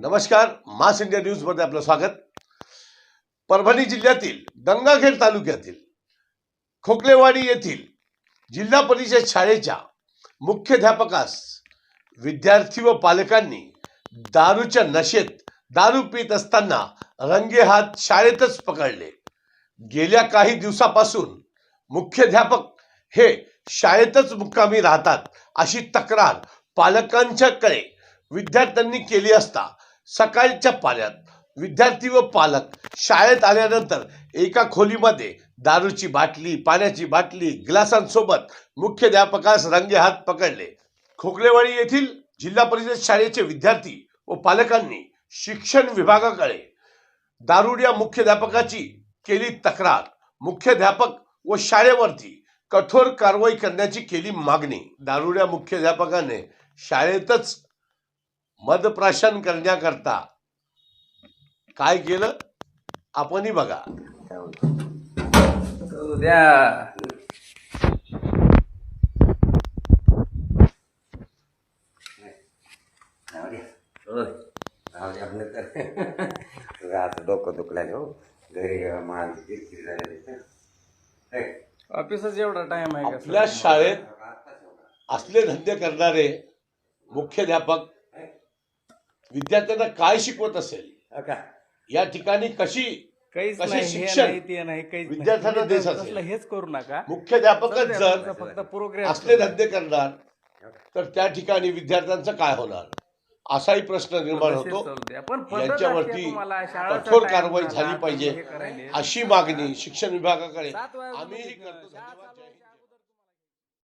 नमस्कार मास इंडिया न्यूजमध्ये आपलं स्वागत. परभणी जिल्ह्यातील गंगाखेड तालुक्यातील खोकलेवाडी येथील जिल्हा परिषद शाळेच्या मुख्याध्यापकास विद्यार्थी व पालकांनी दारूच्या नशेत दारू पित असताना रंगेहात शाळेतच पकडले. गेल्या काही दिवसापासून मुख्याध्यापक हे शाळेतच मुक्कामी राहतात अशी तक्रार पालकांच्याकडे विद्यार्थ्यांनी केली असता सकाळच्या पाण्यात. विद्यार्थी व पालक शाळेत आल्यानंतर एका खोलीमध्ये दारूची बाटली पाण्याची बाटली ग्लासांसोबत मुख्याध्यापकास रंगेहात पकडले. खोकलेवाडी येथील जिल्हा परिषद शाळेचे विद्यार्थी व पालकांनी शिक्षण विभागाकडे दारुड्या मुख्याध्यापकाची केली तक्रार. मुख्याध्यापक व शाळेवरती कठोर कारवाई करण्याची केली मागणी. दारुड्या मुख्याध्यापकाने शाळेतच मदप्राशन करण्याकरता काय केलं आपणही बघा उद्या आता डोकं दुखलं हो घरी. ऑफिसच एवढा टाइम आहे आपल्या? शाळेत असले धंदे करणारे मुख्याध्यापक विद्यार्थ्यांना काय शिकवत असेल हो का? या ठिकाणी कशी काहीच कसे नाही हे शिक्षण नाही ते नाही काहीच नाही. विद्यार्थ्यांना तुम्ही देत तर असेल. तसलं हेच करू नका मुख्याध्यापकच जर फक्त प्रोग्रेस असले धंदे करणार तर त्या ठिकाणी विद्यार्थ्यांचं काय होणार असाही प्रश्न निर्माण होतो यांच्यावरती कठोर कारवाई झाली पाहिजे अशी मागणी शिक्षण विभागाकडे आम्हीही करतो शाळा धन्यवाद. चालू जय हिंद.